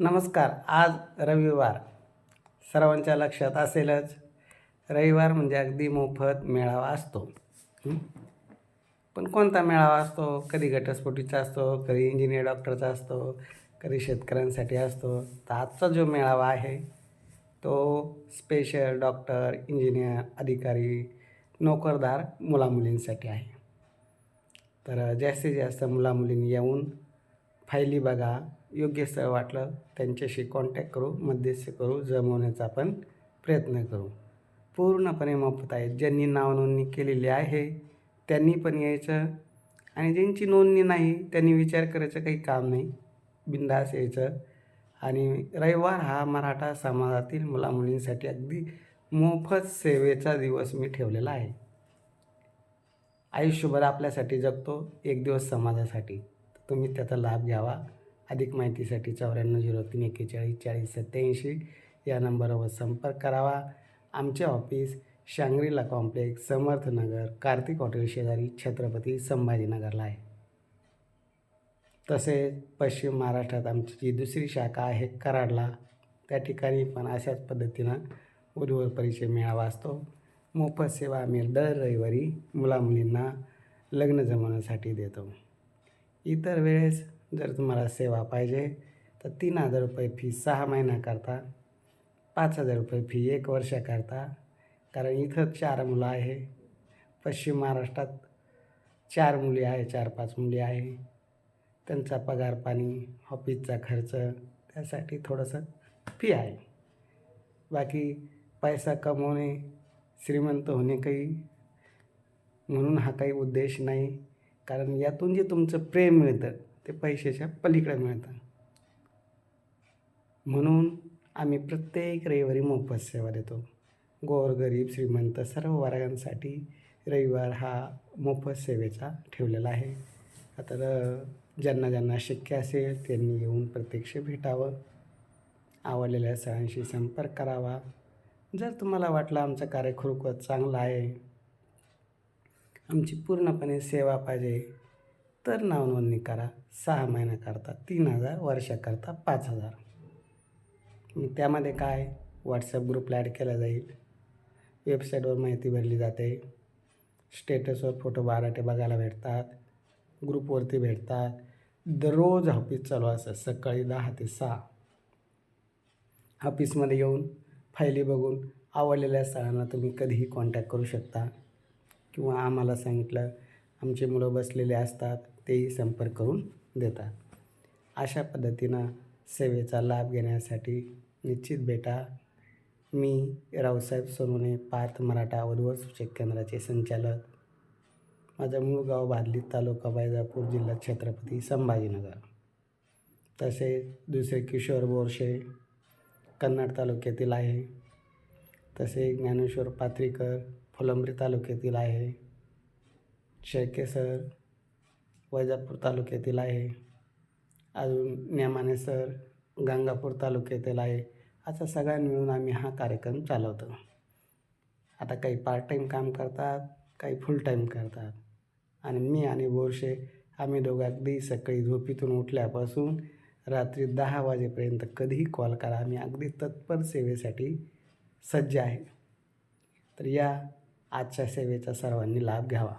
नमस्कार आज रविवार. सर्वांच्या लक्षात असेलच रविवार म्हणजे अगदी मोफत मेळावा असतो. पण कोणता मेळावा असतो? कधी घटस्फोटीचा असतो कधी इंजिनियर डॉक्टरचा असतो कधी शेतकऱ्यांसाठी असतो. तर आजचा जो मेळावा आहे तो स्पेशल डॉक्टर इंजिनियर अधिकारी नोकरदार मुलामुलींसाठी आहे. तर जास्तीत जास्त मुलामुलींनी येऊन फायली बघा योग्य स्थळ वाटलं त्यांच्याशी कॉन्टॅक्ट करू मध्यस्थी करू जमवण्याचा आपण प्रयत्न करू. पूर्णपणे मोफत आहे ज्यांनी नावनोंदणी केलेली आहे त्यांनी पण यायचं. आणि ज्यांची नोंदणी नाही त्यांनी विचार करायचं काही काम नाही. बिंदास यायचं. आणि रविवार हा मराठा समाजातील मुलामुलींसाठी अगदी मोफत सेवेचा दिवस मी ठेवलेला आहे. आयुष्यभर आपल्यासाठी जगतो एक दिवस समाजासाठी. तुम्ही त्याचा लाभ घ्यावा. अधिक माहितीसाठी चौऱ्याण्णव झिरो तीन एक्केचाळीस चाळीस सत्याऐंशी या नंबरवर संपर्क करावा. आमचे office Shangrila complex Samarthnagar Kartik hotel शेजारी छत्रपती संभाजीनगरला आहे. तसेच पश्चिम महाराष्ट्रात आमची जी दुसरी शाखा आहे कराडला. त्या ठिकाणी पण अशाच पद्धतीनं उर्वर परिचय मेळावा असतो. मोफत सेवा आम्ही दर रविवारी मुलामुलींना लग्न जमवण्यासाठी देतो. इतर वेळेस जर तुम्हाला सेवा पाहिजे तर तीन हजार रुपये फी सहा महिन्याकरता पाच हजार रुपये फी एक वर्षाकरता कारण इथं चार मुलं आहे. पश्चिम महाराष्ट्रात चार मुली आहे चार पाच मुली आहे. त्यांचा पगार पाणी ऑफिसचा खर्च त्यासाठी थोडंसं फी आहे. बाकी पैसा कमवणे श्रीमंत होणे काही म्हणून हा काही उद्देश नाही. कारण यातून जे तुमचं प्रेम मिळतं ते पैशाच्या पलीकडे मिळतं. म्हणून आम्ही प्रत्येक रविवारी मोफत सेवा देतो. गोरगरीब श्रीमंत सर्व वर्गांसाठी रविवार हा मोफत सेवेचा ठेवलेला आहे. तर ज्यांना ज्यांना शक्य असेल त्यांनी येऊन प्रत्यक्ष भेटावं. आवडलेल्या सणांशी संपर्क करावा. जर तुम्हाला वाटलं आमचा कार्य खरोखर चांगला आहे आमची पूर्णपणे सेवा पाहिजे तर नावनोंदणी करा सहा महिन्याकरता तीन हजार वर्षाकरता पाच हजार. मग त्यामध्ये काय? व्हॉट्सअप ग्रुपला ॲड केला जाईल. वेबसाईटवर माहिती भरली जाते. स्टेटसवर फोटो बाराटे बघायला भेटतात. ग्रुपवरती भेटतात. दररोज ऑफिस चालू असतं सकाळी दहा ते सहा. ऑफिसमध्ये येऊन फायली बघून आवडलेल्या स्थळांना तुम्ही कधीही कॉन्टॅक्ट करू शकता. किंवा आम्हाला सांगितलं आमचे मुलं बसलेले असतात. तेही संपर्क करून देतात. अशा पद्धतीनं सेवेचा लाभ घेण्यासाठी निश्चित भेटा मी रावसाहेब सोनवणे पार्थ मराठा वधूवर सूचक केंद्राचे संचालक. माझं मूळ गाव बादली तालुका बैजापूर जिल्हा छत्रपती संभाजीनगर. तसेच दुसरे किशोर बोरशे कन्नड तालुक्यातील आहे. तसे ज्ञानेश्वर पात्रीकर फुलंब्री तालुक्यातील आहे. शेळकेसर वैजापूर तालुक्यातील आहे. अजून नेमाने सर गंगापूर तालुक्यातील आहे. असा सगळ्या मिळून आम्ही हा कार्यक्रम चालवतो. आता काही पार्ट टाईम काम करतात काही फुल टाईम करतात. आणि मी आणि बोरशे आम्ही दोघं अगदी सकाळी झोपीतून उठल्यापासून रात्री दहा वाजेपर्यंत कधीही कॉल करा. आम्ही अगदी तत्पर सेवेसाठी सज्ज आहे. तर या आजच्या सेवेचा सर्वांनी लाभ घ्यावा.